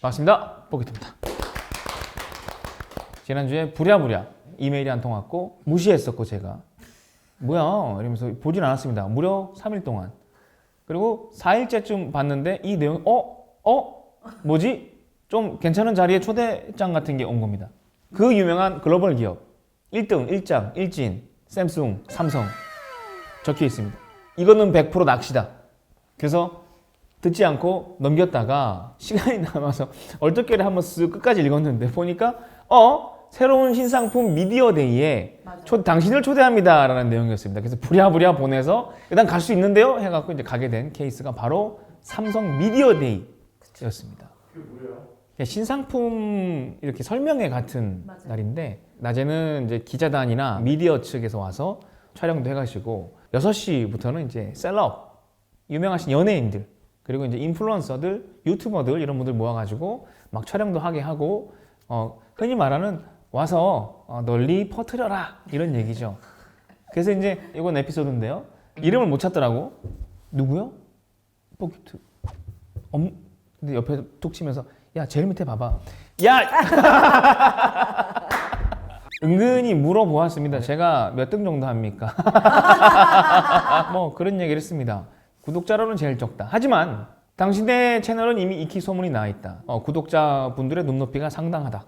반갑습니다. 포기입니다 지난주에 부랴부랴 이메일이 한 통 왔고 무시했었고 제가 뭐야 이러면서 보진 않았습니다. 무려 3일 동안. 그리고 4일째쯤 봤는데 이 내용 어? 어? 뭐지? 좀 괜찮은 자리에 초대장 같은 게 온 겁니다. 그 유명한 글로벌 기업 1등, 1장, 일진, 샘숭, 삼성 적혀 있습니다. 이거는 100% 낚시다. 그래서 듣지 않고 넘겼다가 시간이 남아서 얼떨결에 한번 쓱 끝까지 읽었는데 보니까 어 새로운 신상품 미디어 데이에. 초, 당신을 초대합니다라는 내용이었습니다. 그래서 부랴부랴 보내서 일단 갈 수 있는데요 해갖고 이제 가게 된 케이스가 바로 삼성 미디어 데이였습니다. 신상품 이렇게 설명회 같은 맞아요. 날인데 낮에는 이제 기자단이나 미디어 측에서 와서 촬영도 해가시고 6시부터는 이제 셀럽 유명하신 연예인들 그리고 이제 인플루언서들 유튜버들 이런 분들 모아가지고 막 촬영도 하게 하고 어, 흔히 말하는 와서 어, 널리 퍼뜨려라 이런 얘기죠. 그래서 이제 이건 에피소드인데요. 이름을 못 찾더라고. 누구요? 포기트. 엄. 근데 옆에 툭 치면서 야 제일 밑에 봐봐. 야. 은근히 물어보았습니다. 제가 몇 등 정도 합니까? 뭐 그런 얘기를 했습니다. 구독자로는 제일 적다. 하지만 당신의 채널은 이미 익히 소문이 나 있다. 어, 구독자분들의 눈높이가 상당하다.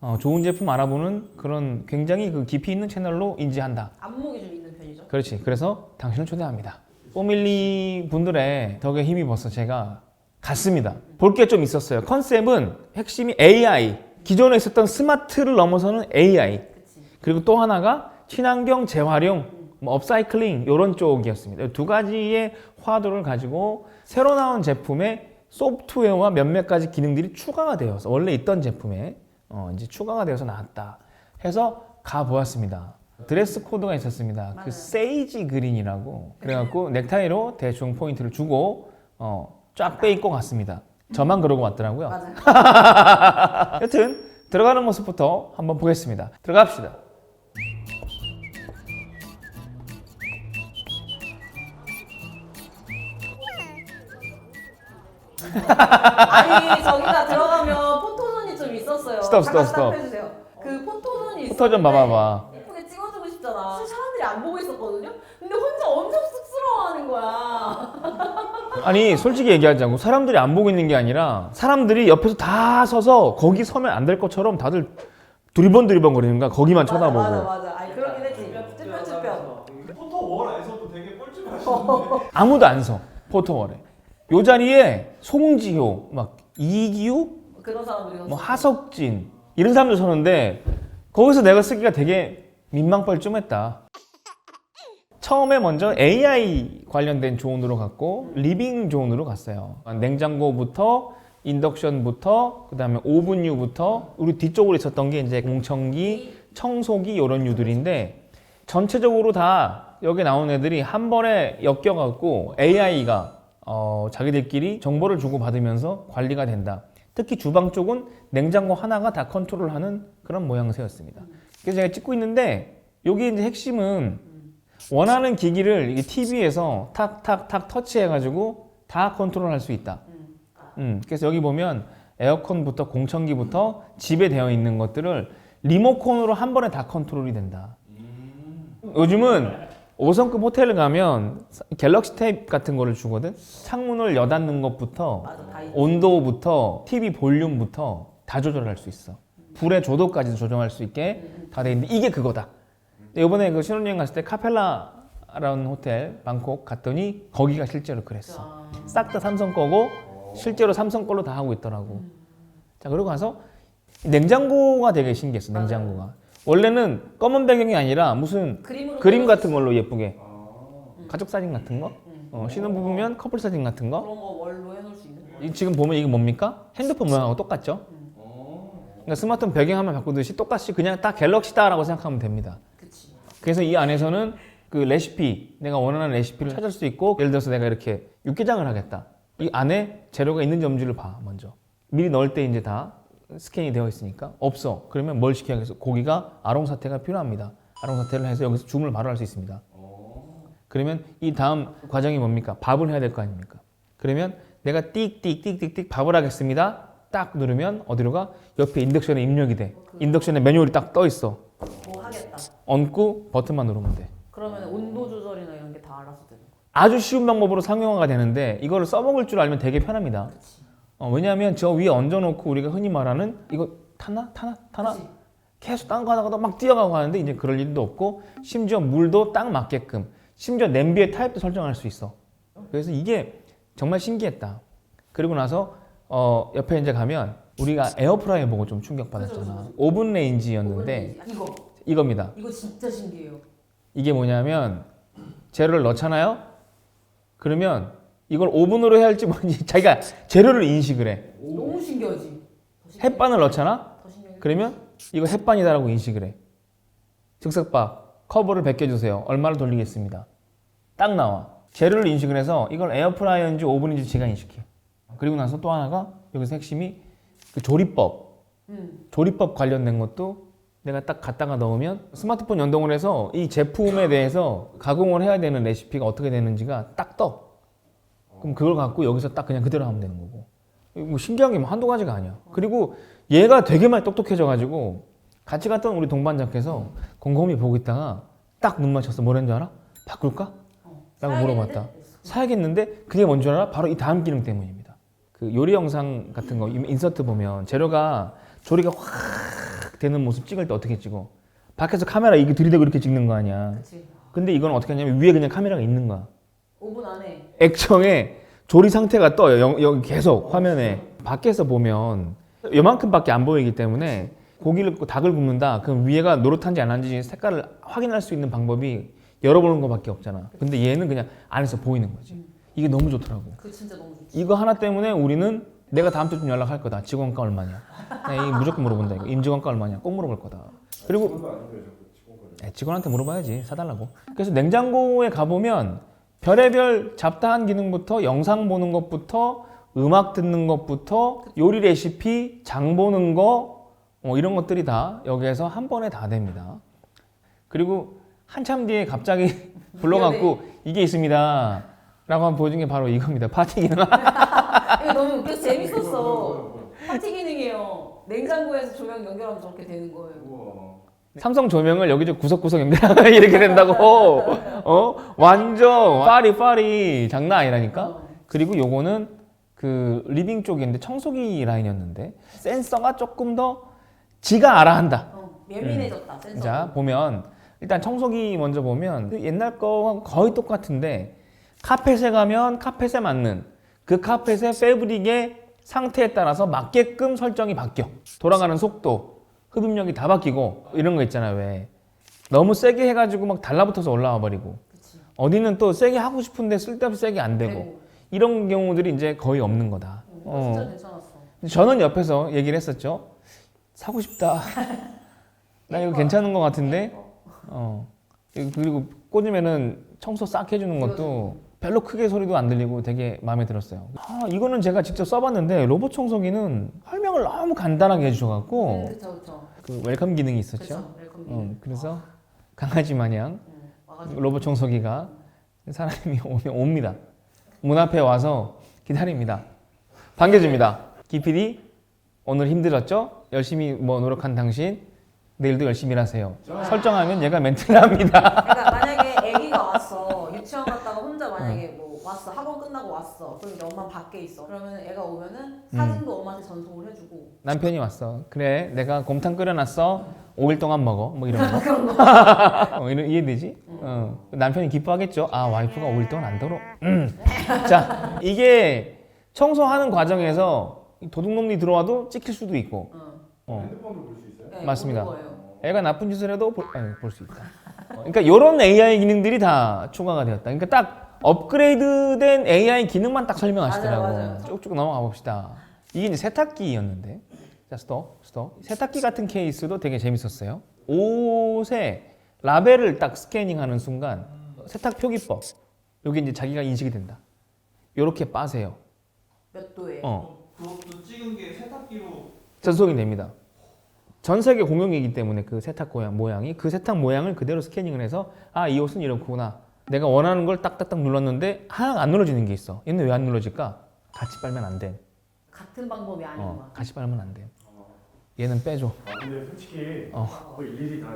어, 좋은 제품 알아보는 그런 굉장히 그 깊이 있는 채널로 인지한다. 안목이 좀 있는 편이죠. 그렇지. 그래서 당신을 초대합니다. 포밀리 분들의 덕에 힘입어서 제가 갔습니다. 볼 게 좀 있었어요. 컨셉은 핵심이 AI. 기존에 있었던 스마트를 넘어서는 AI. 그치. 그리고 또 하나가 친환경 재활용, 뭐 업사이클링 이런 쪽이었습니다. 두 가지의 화두를 가지고 새로 나온 제품에 소프트웨어와 몇몇 가지 기능들이 추가가 되어서 원래 있던 제품에 어, 이제 추가가 되어서 나왔다. 해서 가 보았습니다. 드레스 코드가 있었습니다. 맞아요. 그 세이지 그린이라고 그래갖고 넥타이로 대충 포인트를 주고 어, 쫙 빼입고 갔습니다. 저만 그러고 왔더라고요. 맞아요. 여튼 들어가는 모습부터 한번 보겠습니다. 들어갑시다. 아니 저기다 들어가면 포토존이 좀 있었어요. 스톱, 잠깐 스톱, 스톱. 해주세요. 그 포토존이 포토 좀 있었는데 봐봐봐. 예쁘게 찍어주고 싶잖아. 사실 사람들이 안 보고 있었거든요. 근데 혼자 엄청 쑥스러워하는 거야. 아니 솔직히 얘기하자고 사람들이 안 보고 있는 게 아니라 사람들이 옆에서 다 서서 거기 서면 안 될 것처럼 다들 두리번 두리번 거리는 거야 거기만 쳐다보고 맞아 맞아. 맞아. 아니 그렇긴 했지. 쭈뼛쭈뼛. 포토 월에서도 되게 뻘쭘하시는데 아무도 안 서 포토월에 요 자리에 송지효 막 이기우 그런 사람들이 뭐 하석진 이런 사람들 서는데 거기서 내가 쓰기가 되게 민망뻘쭘했다. 처음에 먼저 AI 관련된 존으로 갔고 리빙 존으로 갔어요. 냉장고부터 인덕션부터 그다음에 오븐유부터 우리 뒤쪽으로 있었던 게 이제 공청기, 청소기 이런 유들인데 전체적으로 다 여기 나온 애들이 한 번에 엮여갖고 AI가 어, 자기들끼리 정보를 주고 받으면서 관리가 된다. 특히 주방 쪽은 냉장고 하나가 다 컨트롤하는 그런 모양새였습니다. 그래서 제가 찍고 있는데 여기 이제 핵심은 원하는 기기를 이 TV에서 탁탁탁 터치해가지고 다 컨트롤할 수 있다. 음, 그래서 여기 보면 에어컨부터 공청기부터 집에 되어 있는 것들을 리모컨으로 한 번에 다 컨트롤이 된다. 요즘은 5성급 호텔을 가면 갤럭시 탭 같은 거를 주거든. 창문을 여닫는 것부터. 온도부터 TV 볼륨부터 다 조절할 수 있어. 불의 조도까지도 조정할 수 있게 다 돼 있는데 이게 그거다. 이번에 그 신혼여행 갔을 때 카펠라라는 호텔 방콕 갔더니 거기가 실제로 그랬어. 아, 싹다 삼성 거고 실제로 삼성 걸로 다 하고 있더라고. 자 그러고 가서 냉장고가 되게 신기했어. 냉장고가 원래는 검은 배경이 아니라 무슨 그림으로 그림 같은 걸로 예쁘게 가족 사진 같은 거, 어, 신혼부부면 커플 사진 같은 거. 그런 거 월로 해놓을 수 있는 거. 이 지금 보면 이게 뭡니까? 핸드폰 모양하고 똑같죠? 그러니까 스마트폰 배경화면 바꾸듯이 똑같이 그냥 딱 갤럭시다라고 생각하면 됩니다. 그치. 그래서 이 안에서는 그 레시피, 내가 원하는 레시피를 찾을 수 있고 예를 들어서 내가 이렇게 육개장을 하겠다. 이 안에 재료가 있는지 없는지를 봐, 먼저. 미리 넣을 때 이제 다 스캔이 되어 있으니까 없어. 그러면 뭘 시켜야겠어? 고기가 아롱 사태가 필요합니다. 아롱 사태를 해서 여기서 주문을 바로 할 수 있습니다. 그러면 이 다음 과정이 뭡니까? 밥을 해야 될 거 아닙니까? 그러면 내가 띡띡띡띡띡 밥을 하겠습니다. 딱 누르면 어디로 가? 옆에 인덕션에 입력이 돼. 인덕션에 매뉴얼이 딱 떠 있어. 뭐 하겠다. 얹고 버튼만 누르면 돼. 그러면 온도 조절이나 이런 게 다 알아서 되는 거야. 아주 쉬운 방법으로 상용화가 되는데 이거를 써먹을 줄 알면 되게 편합니다. 그치. 어, 왜냐하면 저 위에 얹어놓고 우리가 흔히 말하는 이거 타나 타나 타나 그치. 계속 딴 거 하다가도 막 뛰어가고 하는데 이제 그럴 일도 없고 심지어 물도 딱 맞게끔 심지어 냄비의 타입도 설정할 수 있어. 그래서 이게 정말 신기했다. 그리고 나서 어, 옆에 이제 가면 우리가 에어프라이어 보고 좀 충격받았잖아. 오븐 레인지였는데 이거 이겁니다. 이거 진짜 신기해요. 이게 뭐냐면 재료를 넣잖아요. 그러면 이걸 오븐으로 해야 할지 모르지 자기가 재료를 인식을 해. 너무 신기하지. 햇반을 넣잖아. 그러면 이거 햇반이다라고 인식을 해. 즉석밥 커버를 벗겨주세요. 얼마를 돌리겠습니다. 딱 나와. 재료를 인식을 해서 이걸 에어프라이어인지 오븐인지 제가 인식해. 그리고 나서 또 하나가 여기서 핵심이 그 조리법. 음. 조리법 관련된 것도 내가 딱 갖다가 넣으면 스마트폰 연동을 해서 이 제품에 대해서 가공을 해야 되는 레시피가 어떻게 되는지가 딱 떠. 그럼 그걸 갖고 여기서 딱 그냥 그대로 하면 되는 거고. 뭐 신기한 게 뭐 한두 가지가 아니야. 그리고 얘가 되게 많이 똑똑해져가지고 같이 갔던 우리 동반자께서 곰곰이 보고 있다가 딱 눈 맞춰서 뭐라는 줄 알아? 바꿀까? 어. 라고? 물어봤다. 사야겠는데 그게 뭔 줄 알아? 바로 이 다음 기능 때문입니다. 그 요리 영상 같은 거 인서트 보면 재료가 조리가 확 되는 모습 찍을 때 어떻게 찍어? 밖에서 카메라 이게 들이대고 이렇게 찍는 거 아니야. 근데 이건 어떻게 하냐면 위에 그냥 카메라가 있는 거야. 5분 안에 액정에 조리 상태가 떠요. 영- 여기 계속 화면에. 밖에서 보면 요만큼밖에 안 보이기 때문에 고기를 굽고 닭을 굽는다. 그럼 위에가 노릇한지 안 한지 색깔을 확인할 수 있는 방법이 열어보는 것밖에 없잖아. 근데 얘는 그냥 안에서 보이는 거지. 이게 너무 좋더라고. 그 진짜 너무 좋지. 이거 하나 때문에 우리는 내가 다음 주쯤 연락할 거다. 직원가 얼마냐? 나 이거 무조건 물어본다. 이거 임직원가 얼마냐? 꼭 물어볼 거다. 그리고 네, 직원한테 물어봐야지 사달라고. 그래서 냉장고에 가보면 별의별 잡다한 기능부터 영상 보는 것부터 음악 듣는 것부터 요리 레시피, 장 보는 거 어, 이런 것들이 다 여기에서 한 번에 다 됩니다. 그리고 한참 뒤에 갑자기 불러갖고 이게 있습니다. 라고 한번 보여준 게 바로 이겁니다. 파티 기능. 이거 너무 웃겨 재밌었어. 파티 기능이에요. 냉장고에서 조명 연결하면 저렇게 되는 거예요. 우와. 삼성 조명을 여기저 구석구석 연결하면 이렇게 된다고. 어? 완전 파리 파리 장난 아니라니까. 어. 그리고 요거는 그 리빙 쪽인데 청소기 라인이었는데 센서가 조금 더 지가 알아 한다. 어, 예민해졌다 센서. 음. 자 보면 일단 청소기 먼저 보면 그 옛날 거와 거의 똑같은데 카펫에 가면 카펫에 맞는 그 카펫의 패브릭의 상태에 따라서 맞게끔 설정이 바뀌어 돌아가는 속도 흡입력이 다 바뀌고 이런 거 있잖아요 왜 너무 세게 해가지고 막 달라붙어서 올라와 버리고 그치. 어디는 또 세게 하고 싶은데 쓸데없이 세게 안 되고 되고. 이런 경우들이 이제 거의 없는 거다 어, 어. 진짜 괜찮았어. 저는 옆에서 얘기를 했었죠. 사고 싶다. 나 이거 괜찮은 것 같은데. 어. 그리고 꽂으면은 청소 싹 해주는 것도 별로 크게 소리도 안 들리고 되게 마음에 들었어요. 아, 이거는 제가 직접 써봤는데 로봇 청소기는 설명을 너무 간단하게 해주셔갖고 음, 그쵸 그쵸. 그 웰컴 기능이 있었죠. 그쵸. 웰컴 기능. 어, 그래서 강아지 마냥 음, 와가지고 로봇 청소기가 사람이 오면 옵니다. 문 앞에 와서 기다립니다. 반겨줍니다. 기PD 오늘 힘들었죠? 열심히 뭐 노력한 당신 내일도 열심히 일하세요. 설정하면 얘가 멘트를 합니다. 그러니까 만약에 아기가 왔어 유치원 갔다가 혼자 만약에 뭐 왔어 학원 끝나고 왔어 그럼 이제 엄마 밖에 있어 그러면 애가 오면은 사진도 엄마한테 전송을 해주고 남편이 왔어. 그래, 내가 곰탕 끓여놨어. 5일 동안 먹어. 뭐 이런 거. 어, 이런 이해되지? 어. 남편이 기뻐하겠죠. 아 와이프가 5일 동안 안 들어. 음. 자, 이게 청소하는 과정에서 이 도둑놈이 들어와도 찍힐 수도 있고. 어. 어. 핸드폰으로 볼 수 있어요? 네, 맞습니다. 거예요. 애가 나쁜 짓을 해도 볼 수 있다. 어, 그러니까 이런 AI 기능들이 다 추가가 되었다. 그러니까 딱 업그레이드된 AI 기능만 딱 설명하시더라고. 맞아요, 맞아요. 쭉쭉 넘어가 봅시다. 이게 이제 세탁기였는데, 자 스톱, 스톱. 세탁기 같은 케이스도 되게 재밌었어요. 옷에 라벨을 딱 스캐닝하는 순간 세탁 표기법. 여기 이제 자기가 인식이 된다. 요렇게 빠세요. 몇 도에 어, 그것도 찍은 게 세탁기로 전송이 됩니다. 전 세계 공용이기 때문에 그 세탁 모양, 모양이 그 세탁 모양을 그대로 스캐닝을 해서 아 이 옷은 이렇구나. 내가 원하는 걸 딱딱딱 눌렀는데 하나가 안 눌러지는 게 있어. 얘는 왜 안 눌러질까? 같이 빨면 안 돼. 같은 방법이 아닌 어, 거야. 같이 빨면 안 돼. 어. 얘는 빼줘. 아 근데 솔직히 어. 뭐 일일이 다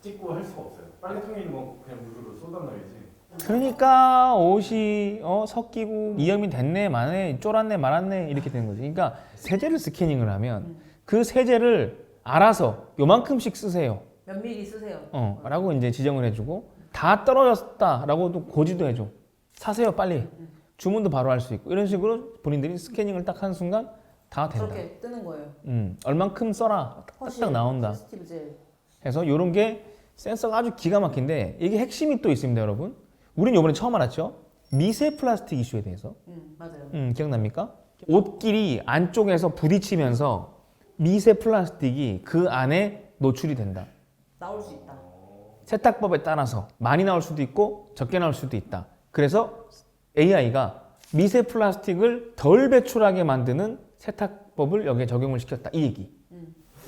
찍고 할 수가 없어요. 빨래통에 있는 거 그냥 물로 쏟아놔야지. 그러니까 옷이 어, 섞이고 이염이 됐네 마네 쫄았네 말았네 이렇게 되는 거지. 그러니까 세제를 스캐닝을 하면 음. 그 세제를 알아서 요만큼씩 쓰세요. 몇 미리 쓰세요. 어, 라고 이제 지정을 해주고 다 떨어졌다라고도 고지도 해줘. 사세요 빨리. 주문도 바로 할 수 있고 이런 식으로 본인들이 스캐닝을 딱 하는 순간 다 된다. 저렇게 뜨는 거예요. 음, 얼만큼 써라 딱딱 나온다. 스티브 젤. 그래서 이런 게 센서가 아주 기가 막힌데 이게 핵심이 또 있습니다, 여러분. 우린 이번에 처음 알았죠. 미세 플라스틱 이슈에 대해서. 음 맞아요. 음, 기억납니까? 옷끼리 안쪽에서 부딪히면서 미세 플라스틱이 그 안에 노출이 된다. 나올 수 있다. 세탁법에 따라서 많이 나올 수도 있고 적게 나올 수도 있다. 그래서 AI가 미세 플라스틱을 덜 배출하게 만드는 세탁법을 여기에 적용을 시켰다. 이 얘기.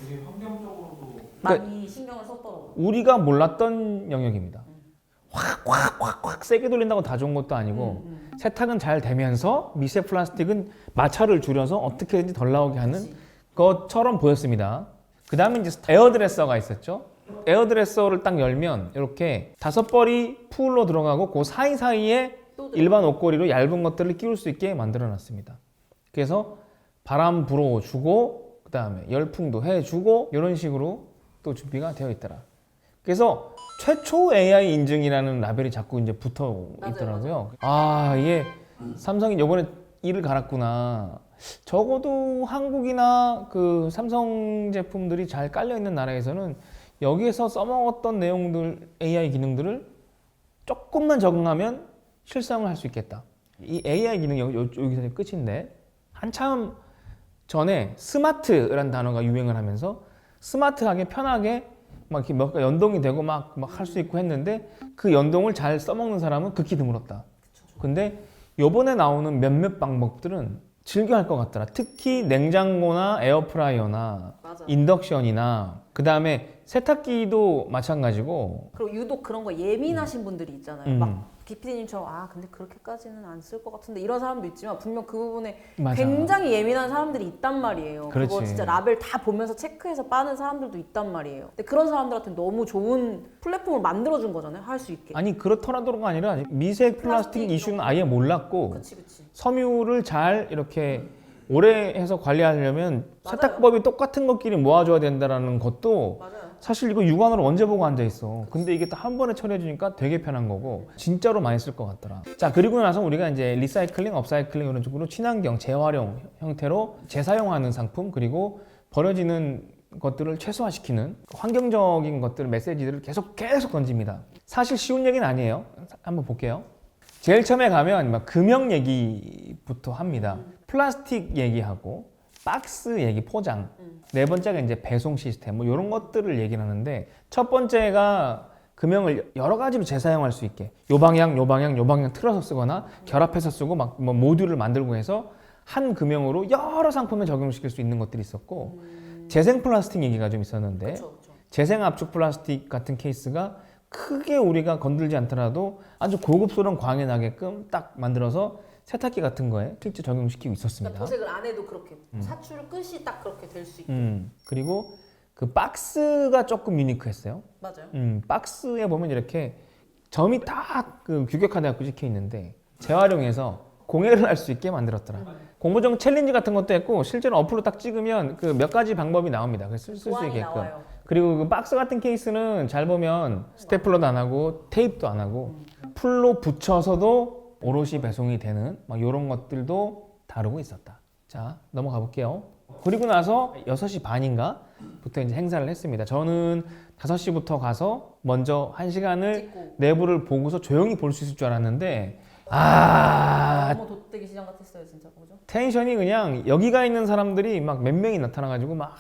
되게 환경적으로도 그러니까- 많이 신경을 썼더라고. 우리가 몰랐던 영역입니다. 확, 확, 확, 확 세게 돌린다고 다 좋은 것도 아니고 음, 세탁은 잘 되면서 미세 플라스틱은 마찰을 줄여서 어떻게든지 덜 나오게 하는 그치. 것처럼 보였습니다. 그 다음에 이제 에어드레서가 있었죠. 에어드레서를 딱 열면 이렇게 다섯 벌이 풀로 들어가고 그 사이사이에. 일반 옷걸이로 얇은 것들을 끼울 수 있게 만들어 놨습니다. 그래서 바람 불어주고 그 다음에 열풍도 해주고 이런 식으로 또 준비가 되어 있더라. 그래서 최초 AI 인증이라는 라벨이 자꾸 이제 붙어 있더라고요. 아, 이게 삼성이 요번에 이를 갈았구나. 적어도 한국이나 그 삼성 제품들이 잘 깔려 있는 나라에서는 여기에서 써먹었던 내용들 AI 기능들을 조금만 적응하면 실상을 할 수 있겠다. 이 AI 기능 여기, 여기서 끝인데 한참 전에 스마트라는 단어가 유행을 하면서 스마트하게 편하게 막 이렇게 몇 연동이 되고 막 막 할 수 있고 했는데 그 연동을 잘 써먹는 사람은 극히 드물었다. 근데 요번에 나오는 몇몇 방법들은 즐겨 할 것 같더라. 특히 냉장고나 에어프라이어나 맞아. 인덕션이나 그 다음에 세탁기도 마찬가지고 그리고 유독 그런 거 예민하신 분들이 있잖아요. 음. 막 비피디님처럼 아 근데 그렇게까지는 안 쓸 것 같은데 이런 사람도 있지만 분명 그 부분에 맞아. 굉장히 예민한 사람들이 있단 말이에요. 그거 그렇지. 진짜 라벨 다 보면서 체크해서 빠는 사람들도 있단 말이에요. 근데 그런 사람들한테 너무 좋은 플랫폼을 만들어준 거잖아요. 할 수 있게. 아니 그렇더라도가 아니라 미세 플라스틱 플라스틱 이슈는 아예 몰랐고 그치 그치. 섬유를 잘 이렇게 오래 해서 관리하려면 맞아요. 세탁법이 똑같은 것끼리 모아줘야 된다라는 것도 맞아요. 사실 이거 육안으로 언제 보고 앉아 있어. 근데 이게 또한 번에 처리해 주니까 되게 편한 거고 진짜로 많이 쓸 것 같더라. 자 그리고 나서 우리가 이제 리사이클링, 업사이클링 이런 쪽으로 친환경, 재활용 형태로 재사용하는 상품 그리고 버려지는 것들을 최소화시키는 환경적인 것들 메시지들을 계속 계속 던집니다. 사실 쉬운 얘기는 아니에요. 한번 볼게요. 제일 처음에 가면 막 금형 얘기부터 합니다. 플라스틱 얘기하고 박스 얘기, 포장. 음. 네 번째가 이제 배송 시스템 뭐 이런 것들을 얘기를 하는데 첫 번째가 금형을 여러 가지로 재사용할 수 있게 요 방향, 요 방향, 요 방향 틀어서 쓰거나 결합해서 쓰고 막 뭐 모듈을 만들고 해서 한 금형으로 여러 상품에 적용시킬 수 있는 것들이 있었고 재생 플라스틱 얘기가 좀 있었는데 그렇죠. 그렇죠. 재생 압축 플라스틱 같은 케이스가 크게 우리가 건들지 않더라도 아주 고급스러운 광이 나게끔 딱 만들어서 세탁기 같은 거에 실제 적용시키고 있었습니다. 그러니까 도색을 안 해도 그렇게 사출 끝이 딱 그렇게 될 수 있게. 음, 그리고 그 박스가 조금 유니크했어요. 맞아요. 음, 박스에 보면 이렇게 점이 다 그 규격화되어 찍혀 있는데 재활용해서 공예를 할 수 있게 만들었더라. 공모전 챌린지 같은 것도 했고 실제로 어플로 딱 찍으면 그 몇 가지 방법이 나옵니다. 그래서 쓸수 보안이 있게끔. 나와요. 그리고 그 박스 같은 케이스는 잘 보면 스테플러도 안 하고 테이프도 안 하고 풀로 붙여서도 오롯이 배송이 되는 막 이런 것들도 다루고 있었다. 자 넘어가 볼게요. 그리고 나서 6시 반인가 부터 이제 행사를 했습니다. 저는 5시부터 가서 먼저 1시간을 찍고. 내부를 보고서 조용히 볼 수 있을 줄 알았는데 아 너무 돗대기 시장 같았어요 진짜 그죠? 텐션이 그냥 여기가 있는 사람들이 막 몇 명이 나타나가지고 막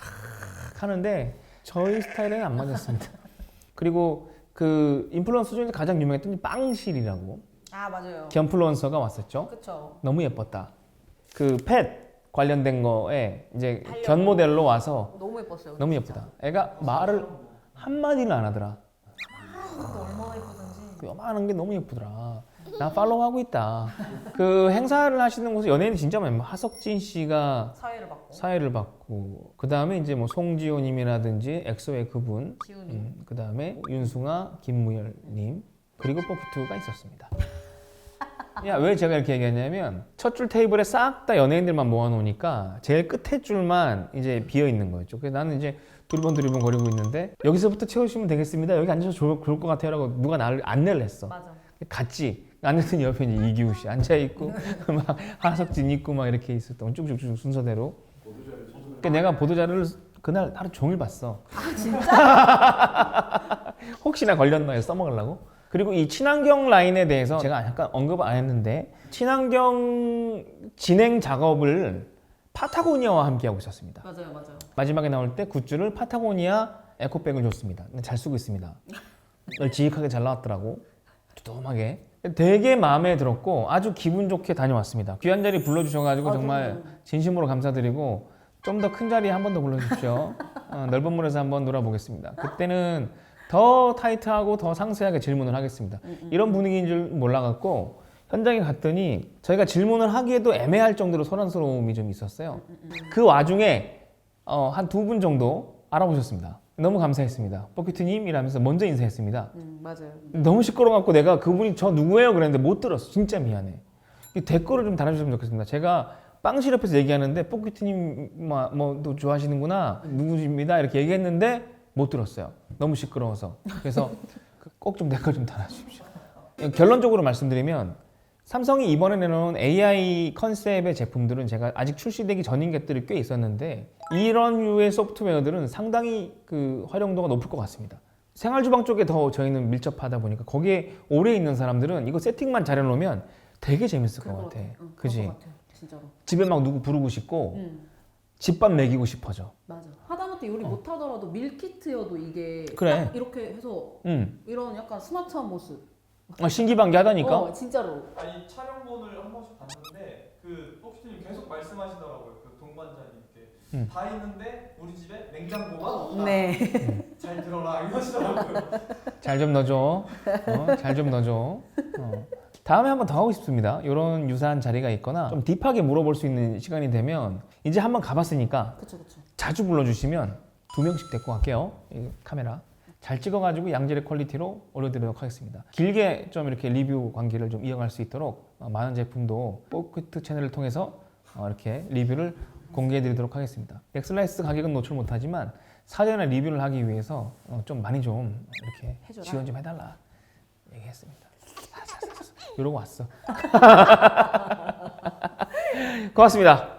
하는데 저희 스타일에는 안 맞았습니다. 그리고 그 인플루언서 중에서 가장 유명했던 빵실이라고 아 맞아요. 견플루언서가 왔었죠. 그쵸. 너무 예뻤다. 그 펫 관련된 거에 이제 하려고. 견 모델로 와서 너무 예뻤어요. 너무 진짜. 예쁘다. 애가 말을 한 마디를 안 하더라. 또 얼마나 예쁘던지. 그 요만한 게 너무 예쁘더라. 나 팔로우하고 있다. 그 행사를 하시는 곳에 연예인이 진짜 많아요. 뭐 하석진 씨가 사회를 받고 사회를 받고 그 다음에 이제 뭐 송지호님이라든지 엑소의 그분, 지훈이 음, 그 다음에 윤승아, 김무열님 그리고 포키투가 있었습니다. 야 왜 제가 이렇게 얘기하냐면 첫 줄 테이블에 싹 다 연예인들만 모아놓으니까 제일 끝에 줄만 이제 비어 있는 거였죠. 그래서 나는 이제 두리번 두리번 거리고 있는데 여기서부터 채우시면 되겠습니다. 여기 앉아서 좋을, 좋을 것 같아요라고 누가 나를 안내를 했어. 맞아. 갔지. 앉았더니 옆에 이제 이기우 씨 앉아 있고 막 하석진 있고 막 이렇게 있었던 쭉쭉쭉 순서대로. 그러니까 내가 보도 자료를 그날 하루 종일 봤어. 아 진짜? 혹시나 걸렸나 해서 써먹으려고. 그리고 이 친환경 라인에 대해서 제가 약간 언급 안 했는데 친환경 진행 작업을 파타고니아와 함께 하고 있었습니다. 맞아요, 맞아요. 마지막에 나올 때 굿즈를 파타고니아 에코백을 줬습니다. 잘 쓰고 있습니다. 널찍하게 잘 나왔더라고. 두툼하게. 되게 마음에 들었고 아주 기분 좋게 다녀왔습니다. 귀한 자리 불러주셔가지고 아, 정말. 진심으로 감사드리고 좀 더 큰 자리에 한 번 더 불러주십시오. 어, 넓은 물에서 한번 놀아보겠습니다. 그때는 더 타이트하고 더 상세하게 질문을 하겠습니다. 이런 분위기인 줄 몰라갖고 현장에 갔더니 저희가 질문을 하기에도 애매할 정도로 소란스러움이 좀 있었어요. 그 와중에 어, 한 두 분 정도 알아보셨습니다. 너무 감사했습니다. 뽀키트님 이라면서 먼저 인사했습니다. 음, 맞아요. 너무 시끄러워갖고 내가 그분이 저 누구예요? 그랬는데 못 들었어. 진짜 미안해. 이 댓글을 좀 달아주시면 좋겠습니다. 제가 빵실 옆에서 얘기하는데 뽀키트님 뭐또 좋아하시는구나 누구십니다 이렇게 얘기했는데 못 들었어요. 너무 시끄러워서. 그래서 꼭 좀 댓글 좀 달아주십시오. 결론적으로 말씀드리면 삼성이 이번에 내놓은 AI 컨셉의 제품들은 제가 아직 출시되기 전인 것들이 꽤 있었는데 이런 류의 소프트웨어들은 상당히 그 활용도가 높을 것 같습니다. 생활 주방 쪽에 더 저희는 밀접하다 보니까 거기에 오래 있는 사람들은 이거 세팅만 잘 해놓으면 되게 재밌을 것 같아. 응, 그지? 집에 막 누구 부르고 싶고 응, 집밥 먹이고 싶어져. 맞아. 하다못해 요리 못하더라도 밀키트여도 이게 어. 그래. 딱 이렇게 해서 응. 이런 약간 스마트한 모습. 어, 신기반기 하다니까. 어, 진짜로. 아니 촬영본을 한 번씩 봤는데 그 뽀키트님 계속 말씀하시더라고요. 그 동반자님께 음. 다 있는데 우리 집에 냉장고가 없다. 네. 잘 들어라 이러시더라고요. 잘 좀 넣어줘. 어, 잘 좀 넣어줘. 어. 다음에 한번 더 하고 싶습니다. 이런 유사한 자리가 있거나 좀 딥하게 물어볼 수 있는 시간이 되면 이제 한번 가봤으니까 그쵸, 그쵸. 자주 불러주시면 두 명씩 데리고 갈게요. 이 카메라. 잘 찍어가지고 양질의 퀄리티로 올려드리도록 하겠습니다. 길게 좀 이렇게 리뷰 관계를 좀 이어갈 수 있도록 어, 많은 제품도 포크트 채널을 통해서 어, 이렇게 리뷰를 공개해드리도록 하겠습니다. 엑슬라이스 가격은 노출 못하지만 사전에 리뷰를 하기 위해서 어, 좀 많이 좀 이렇게 해줘라. 지원 좀 해달라 얘기했습니다. 알았어. 이러고 왔어. 고맙습니다.